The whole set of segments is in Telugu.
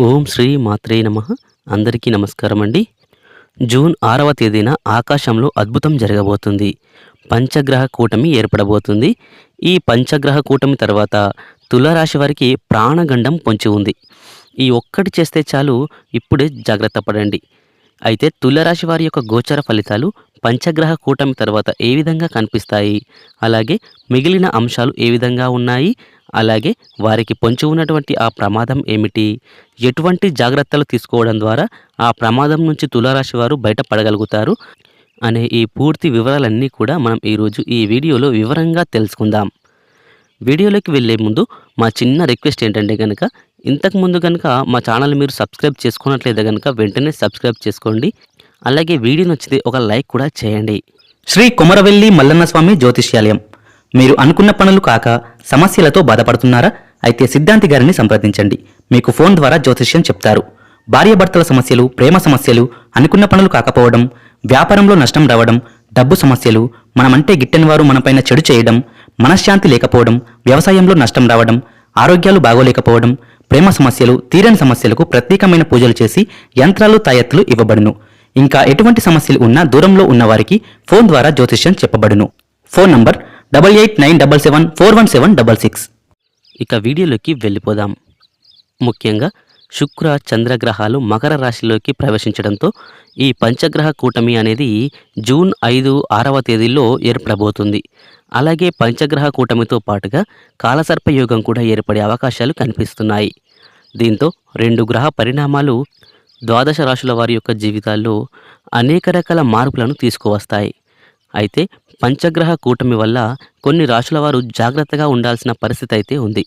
ఓం శ్రీ మాత్రే నమ. అందరికీ నమస్కారం అండి జూన్ ఆరవ తేదీన ఆకాశంలో అద్భుతం జరగబోతుంది. పంచగ్రహ కూటమి ఏర్పడబోతుంది. ఈ పంచగ్రహ కూటమి తర్వాత తులారాశి వారికి ప్రాణగండం పొంచి ఉంది. ఈ ఒక్కటి చేస్తే చాలు ఇప్పుడే జాగ్రత్త పడండి. అయితే తులరాశి వారి యొక్క గోచర ఫలితాలు పంచగ్రహ కూటమి తర్వాత ఏ విధంగా కనిపిస్తాయి? అలాగే మిగిలిన అంశాలు ఏ విధంగా ఉన్నాయి? అలాగే వారికి పొంచి ఉన్నటువంటి ఆ ప్రమాదం ఏమిటి? ఎటువంటి జాగ్రత్తలు తీసుకోవడం ద్వారా ఆ ప్రమాదం నుంచి తులారాశి వారు బయటపడగలుగుతారు? అనే ఈ పూర్తి వివరాలన్నీ కూడా మనం ఈరోజు ఈ వీడియోలో వివరంగా తెలుసుకుందాం. వీడియోలోకి వెళ్ళే ముందు మా చిన్న రిక్వెస్ట్ ఏంటంటే కనుక ఇంతకుముందు కనుక మా ఛానల్ మీరు సబ్స్క్రైబ్ చేసుకున్నట్లయితే కనుక వెంటనే సబ్స్క్రైబ్ చేసుకోండి. అలాగే వీడియో నచ్చితే ఒక లైక్ కూడా చేయండి. శ్రీ కుమరవెల్లి మల్లన్న స్వామి జ్యోతిష్యాలయం. మీరు అనుకున్న పనులు కాక సమస్యలతో బాధపడుతున్నారా? అయితే సిద్ధాంతి గారిని సంప్రదించండి. మీకు ఫోన్ ద్వారా జ్యోతిష్యం చెప్తారు. భార్యాభర్తల సమస్యలు ప్రేమ సమస్యలు అనుకున్న పనులు కాకపోవడం వ్యాపారంలో నష్టం రావడం డబ్బు సమస్యలు మనమంటే గిట్టని వారు మనపైన చెడు చేయడం మనశ్శాంతి లేకపోవడం వ్యవసాయంలో నష్టం రావడం ఆరోగ్యాలు బాగోలేకపోవడం ప్రేమ సమస్యలు తీరని సమస్యలకు ప్రత్యేకమైన పూజలు చేసి యంత్రాలు తాయెత్తులు ఇవ్వబడును. ఇంకా ఎటువంటి సమస్యలు ఉన్నా దూరంలో ఉన్నవారికి ఫోన్ ద్వారా జ్యోతిష్యం చెప్పబడును. Phone number double eight nine double seven four one seven double six ఇక వీడియోలోకి వెళ్ళిపోదాం. ముఖ్యంగా శుక్ర చంద్రగ్రహాలు మకర రాశిలోకి ప్రవేశించడంతో ఈ పంచగ్రహ కూటమి అనేది జూన్ ఐదు ఆరవ తేదీలో ఏర్పడబోతుంది. అలాగే పంచగ్రహ కూటమితో పాటుగా కాలసర్పయోగం కూడా ఏర్పడే అవకాశాలు కనిపిస్తున్నాయి. దీంతో రెండు గ్రహ పరిణామాలు ద్వాదశ రాశుల వారి యొక్క జీవితాల్లో అనేక రకాల మార్పులను తీసుకువస్తాయి. అయితే పంచగ్రహ కూటమి వల్ల కొన్ని రాశుల వారు జాగ్రత్తగా ఉండాల్సిన పరిస్థితి అయితే ఉంది.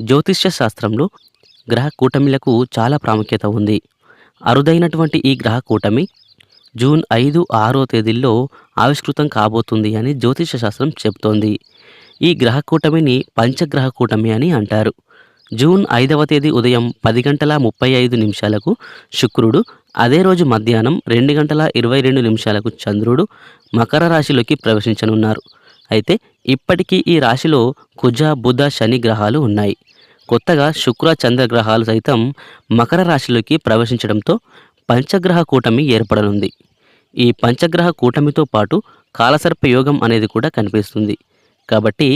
జ్యోతిష్య శాస్త్రంలో గ్రహ కూటమిలకు చాలా ప్రాముఖ్యత ఉంది. అరుదైనటువంటి ఈ గ్రహ కూటమి జూన్ ఐదు ఆరో తేదీల్లో ఆవిష్కృతం కాబోతుంది అని జ్యోతిష శాస్త్రం చెబుతోంది. ఈ గ్రహ కూటమిని పంచగ్రహ కూటమి అని అంటారు. జూన్ ఐదవ తేదీ ఉదయం పది గంటల ముప్పై ఐదు నిమిషాలకు శుక్రుడు అదే రోజు మధ్యాహ్నం రెండు గంటల ఇరవై రెండు నిమిషాలకు చంద్రుడు మకర రాశిలోకి ప్రవేశించనున్నారు. అయితే ఇప్పటికీ ఈ రాశిలో కుజ బుధ శని గ్రహాలు ఉన్నాయి. కొత్తగా శుక్ర చంద్ర గ్రహాలు సైతం మకర రాశిలోకి ప్రవేశించడంతో పంచగ్రహ కూటమి ఏర్పడనుంది. ఈ పంచగ్రహ కూటమితో పాటు కాలసర్ప యోగం అనేది కూడా కనిపిస్తుంది. కాబట్టి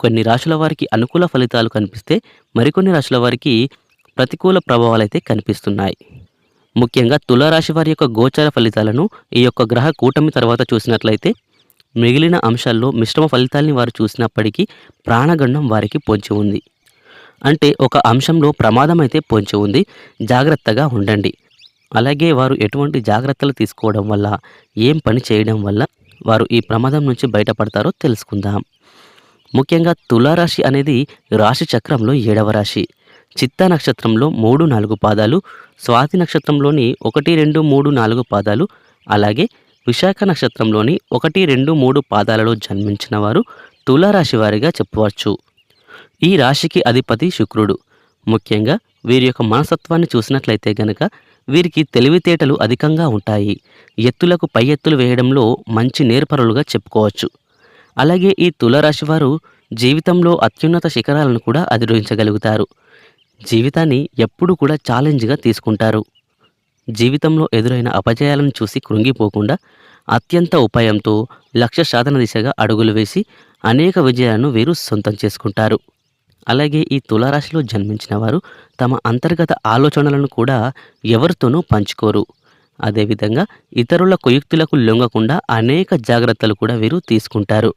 కొన్ని రాశుల వారికి అనుకూల ఫలితాలు కనిపిస్తే మరికొన్ని రాశుల వారికి ప్రతికూల ప్రభావాలు అయితే కనిపిస్తున్నాయి. ముఖ్యంగా తులారాశి వారి యొక్క గోచార ఫలితాలను ఈ యొక్క గ్రహ కూటమి తర్వాత చూసినట్లయితే మిగిలిన అంశాల్లో మిశ్రమ ఫలితాల్ని వారు చూసినప్పటికీ ప్రాణగండం వారికి పొంచి ఉంది. అంటే ఒక అంశంలో ప్రమాదం అయితే పొంచి ఉంది. జాగ్రత్తగా ఉండండి. అలాగే వారు ఎటువంటి జాగ్రత్తలు తీసుకోవడం వల్ల ఏం పని చేయడం వల్ల వారు ఈ ప్రమాదం నుంచి బయటపడతారో తెలుసుకుందాం. ముఖ్యంగా తులారాశి అనేది రాశి చక్రంలో ఏడవ రాశి. చిత్త నక్షత్రంలో మూడు నాలుగు పాదాలు స్వాతి నక్షత్రంలోని ఒకటి రెండు మూడు నాలుగు పాదాలు అలాగే విశాఖ నక్షత్రంలోని ఒకటి రెండు మూడు పాదాలలో జన్మించిన వారు తులారాశి వారిగా చెప్పవచ్చు. ఈ రాశికి అధిపతి శుక్రుడు. ముఖ్యంగా వీరి యొక్క మనసత్వాన్ని చూసినట్లయితే గనక వీరికి తెలివితేటలు అధికంగా ఉంటాయి. ఎత్తులకు పై ఎత్తులు వేయడంలో మంచి నేర్పరులుగా చెప్పుకోవచ్చు. అలాగే ఈ తులరాశి వారు జీవితంలో అత్యున్నత శిఖరాలను కూడా అధిరోహించగలుగుతారు. జీవితాన్ని ఎప్పుడు కూడా ఛాలెంజ్గా తీసుకుంటారు. జీవితంలో ఎదురైన అపజయాలను చూసి కృంగిపోకుండా అత్యంత ఉపాయంతో లక్ష్య సాధన దిశగా అడుగులు వేసి అనేక విజయాలను వీరు సొంతం చేసుకుంటారు. అలాగే ఈ తులారాశిలో జన్మించిన వారు తమ అంతర్గత ఆలోచనలను కూడా ఎవరితోనూ పంచుకోరు. అదేవిధంగా ఇతరుల కుయుక్తులకు లొంగకుండా అనేక జాగ్రత్తలు కూడా వీరు తీసుకుంటారు.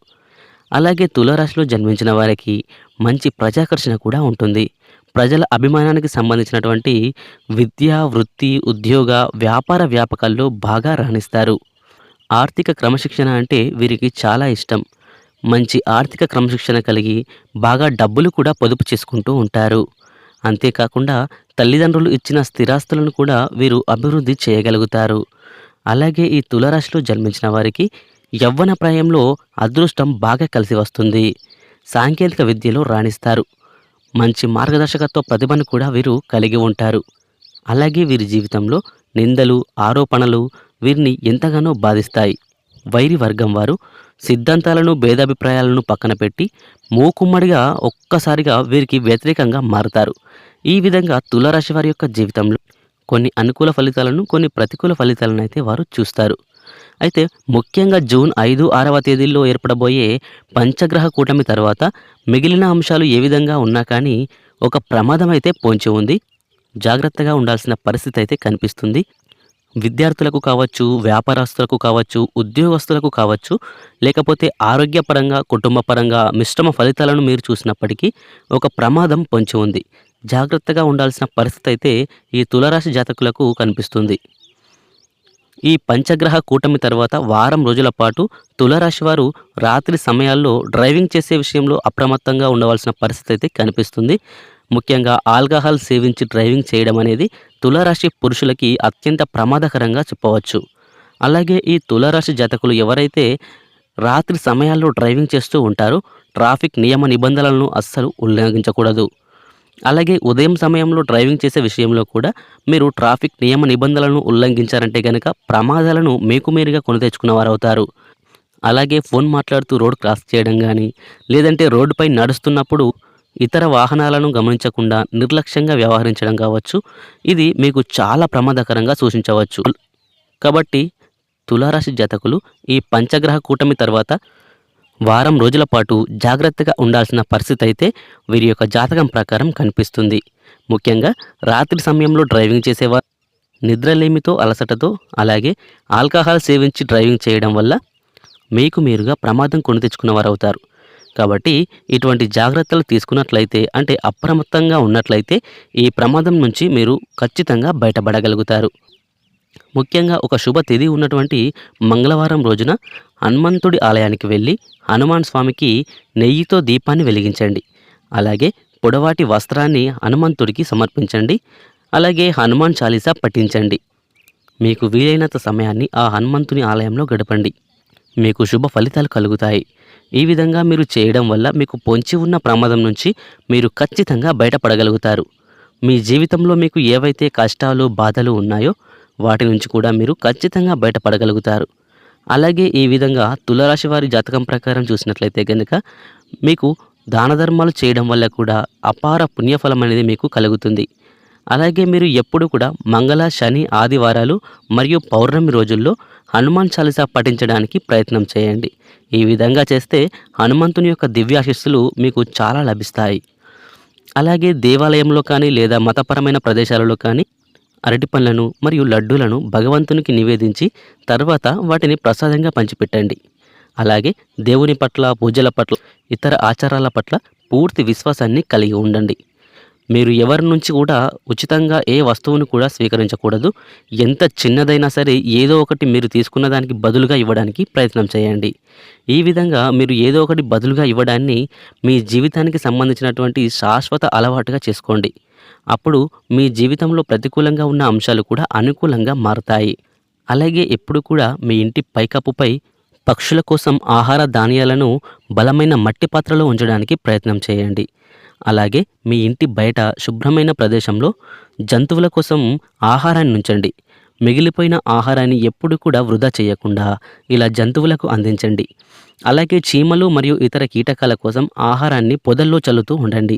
అలాగే తులారాశిలో జన్మించిన వారికి మంచి ప్రజాకర్షణ కూడా ఉంటుంది. ప్రజల అభిమానానికి సంబంధించినటువంటి విద్య వృత్తి ఉద్యోగ వ్యాపార వ్యాపకాల్లో బాగా రాణిస్తారు. ఆర్థిక క్రమశిక్షణ అంటే వీరికి చాలా ఇష్టం. మంచి ఆర్థిక క్రమశిక్షణ కలిగి బాగా డబ్బులు కూడా పొదుపు చేసుకుంటూ ఉంటారు. అంతేకాకుండా తల్లిదండ్రులు ఇచ్చిన స్థిరాస్తులను కూడా వీరు అభివృద్ధి చేయగలుగుతారు. అలాగే ఈ తులరాశిలో జన్మించిన వారికి యవ్వన ప్రాయంలో అదృష్టం బాగా కలిసి వస్తుంది. సాంకేతిక విద్యలో రాణిస్తారు. మంచి మార్గదర్శకత్వ ప్రతిభను కూడా వీరు కలిగి ఉంటారు. అలాగే వీరి జీవితంలో నిందలు ఆరోపణలు వీరిని ఎంతగానో బాధిస్తాయి. వైరి వర్గం వారు సిద్ధాంతాలను భేదాభిప్రాయాలను పక్కన పెట్టి మూకుమ్మడిగా ఒక్కసారిగా వీరికి వ్యతిరేకంగా మారుతారు. ఈ విధంగా తులారాశి వారి యొక్క జీవితంలో కొన్ని అనుకూల ఫలితాలను కొన్ని ప్రతికూల ఫలితాలను అయితే వారు చూస్తారు. అయితే ముఖ్యంగా జూన్ ఐదు ఆరవ తేదీల్లో ఏర్పడబోయే పంచగ్రహ కూటమి తర్వాత మిగిలిన అంశాలు ఏ విధంగా ఉన్నా కానీ ఒక ప్రమాదం అయితే పొంచి ఉంది. జాగ్రత్తగా ఉండాల్సిన పరిస్థితి అయితే కనిపిస్తుంది. విద్యార్థులకు కావచ్చు వ్యాపారస్తులకు కావచ్చు ఉద్యోగస్తులకు కావచ్చు లేకపోతే ఆరోగ్యపరంగా కుటుంబపరంగా మిశ్రమ ఫలితాలను మీరు చూసినప్పటికీ ఒక ప్రమాదం పొంచి ఉంది. జాగ్రత్తగా ఉండాల్సిన పరిస్థితి అయితే ఈ తులరాశి జాతకులకు కనిపిస్తుంది. ఈ పంచగ్రహ కూటమి తర్వాత వారం రోజుల పాటు తులరాశి వారు రాత్రి సమయాల్లో డ్రైవింగ్ చేసే విషయంలో అప్రమత్తంగా ఉండవలసిన పరిస్థితి అయితే కనిపిస్తుంది. ముఖ్యంగా ఆల్కహాల్ సేవించి డ్రైవింగ్ చేయడం అనేది తులరాశి పురుషులకి అత్యంత ప్రమాదకరంగా చెప్పవచ్చు. అలాగే ఈ తులరాశి జాతకులు ఎవరైతే రాత్రి సమయాల్లో డ్రైవింగ్ చేస్తూ ఉంటారో ట్రాఫిక్ నియమ నిబంధనలను అస్సలు ఉల్లంఘించకూడదు. అలాగే ఉదయం సమయంలో డ్రైవింగ్ చేసే విషయంలో కూడా మీరు ట్రాఫిక్ నియమ నిబంధనలను ఉల్లంఘించారంటే కనుక ప్రమాదాలను మీకు మీరుగా కొని తెచ్చుకున్నవారవుతారు అవుతారు అలాగే ఫోన్ మాట్లాడుతూ రోడ్ క్రాస్ చేయడం కానీ లేదంటే రోడ్డుపై నడుస్తున్నప్పుడు ఇతర వాహనాలను గమనించకుండా నిర్లక్ష్యంగా వ్యవహరించడం కావచ్చు. ఇది మీకు చాలా ప్రమాదకరంగా సూచించవచ్చు. కాబట్టి తులారాశి జాతకులు ఈ పంచగ్రహ కూటమి తర్వాత వారం రోజుల పాటు జాగ్రత్తగా ఉండాల్సిన పరిస్థితి అయితే వీరి యొక్క జాతకం ప్రకారం కనిపిస్తుంది. ముఖ్యంగా రాత్రి సమయంలో డ్రైవింగ్ చేసేవారు నిద్రలేమితో అలసటతో అలాగే ఆల్కహాల్ సేవించి డ్రైవింగ్ చేయడం వల్ల మీకు మీరుగా ప్రమాదం కొని తెచ్చుకున్నవారు అవుతారు కాబట్టి ఇటువంటి జాగ్రత్తలు తీసుకున్నట్లయితే అంటే అప్రమత్తంగా ఉన్నట్లయితే ఈ ప్రమాదం నుంచి మీరు ఖచ్చితంగా బయటపడగలుగుతారు. ముఖ్యంగా ఒక శుభ తిథి ఉన్నటువంటి మంగళవారం రోజున హనుమంతుడి ఆలయానికి వెళ్ళి హనుమాన్ స్వామికి నెయ్యితో దీపాన్ని వెలిగించండి. అలాగే పొడవాటి వస్త్రాన్ని హనుమంతుడికి సమర్పించండి. అలాగే హనుమాన్ చాలీసా పఠించండి. మీకు వీలైనంత సమయాన్ని ఆ హనుమంతుని ఆలయంలో గడపండి. మీకు శుభ ఫలితాలు కలుగుతాయి. ఈ విధంగా మీరు చేయడం వల్ల మీకు పొంచి ఉన్న ప్రమాదం నుంచి మీరు ఖచ్చితంగా బయటపడగలుగుతారు. మీ జీవితంలో మీకు ఏవైతే కష్టాలు బాధలు ఉన్నాయో వాటి నుంచి కూడా మీరు ఖచ్చితంగా బయటపడగలుగుతారు. అలాగే ఈ విధంగా తులరాశి వారి జాతకం ప్రకారం చూసినట్లయితే కనుక మీకు దాన ధర్మాలు చేయడం వల్ల కూడా అపార పుణ్యఫలం అనేది మీకు కలుగుతుంది. అలాగే మీరు ఎప్పుడు కూడా మంగళ శని ఆదివారాలు మరియు పౌర్ణమి రోజుల్లో హనుమాన్ చాలీసా పఠించడానికి ప్రయత్నం చేయండి. ఈ విధంగా చేస్తే హనుమంతుని యొక్క దివ్యాశిస్సులు మీకు చాలా లభిస్తాయి. అలాగే దేవాలయంలో కానీ లేదా మతపరమైన ప్రదేశాలలో కానీ అరటి పండ్లను మరియు లడ్డూలను భగవంతునికి నివేదించి తర్వాత వాటిని ప్రసాదంగా పంచిపెట్టండి. అలాగే దేవుని పట్ల పూజల పట్ల ఇతర ఆచారాల పట్ల పూర్తి విశ్వాసాన్ని కలిగి ఉండండి. మీరు ఎవరి నుంచి కూడా ఉచితంగా ఏ వస్తువును కూడా స్వీకరించకూడదు. ఎంత చిన్నదైనా సరే ఏదో ఒకటి మీరు తీసుకున్న దానికి బదులుగా ఇవ్వడానికి ప్రయత్నం చేయండి. ఈ విధంగా మీరు ఏదో ఒకటి బదులుగా ఇవ్వడాన్ని మీ జీవితానికి సంబంధించినటువంటి శాశ్వత అలవాటుగా చేసుకోండి. అప్పుడు మీ జీవితంలో ప్రతికూలంగా ఉన్న అంశాలు కూడా అనుకూలంగా మారుతాయి. అలాగే ఎప్పుడు కూడా మీ ఇంటి పైకప్పుపై పక్షుల కోసం ఆహార ధాన్యాలను బలమైన మట్టి పాత్రలో ఉంచడానికి ప్రయత్నం చేయండి. అలాగే మీ ఇంటి బయట శుభ్రమైన ప్రదేశంలో జంతువుల కోసం ఆహారాన్ని ఉంచండి. మిగిలిపోయిన ఆహారాన్ని ఎప్పుడు కూడా వృధా చేయకుండా ఇలా జంతువులకు అందించండి. అలాగే చీమలు మరియు ఇతర కీటకాల కోసం ఆహారాన్ని పొదల్లో చల్లుతూ ఉండండి.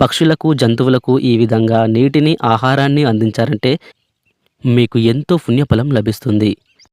పక్షులకు జంతువులకు ఈ విధంగా నీటిని ఆహారాన్ని అందించారంటే మీకు ఎంతో పుణ్యఫలం లభిస్తుంది.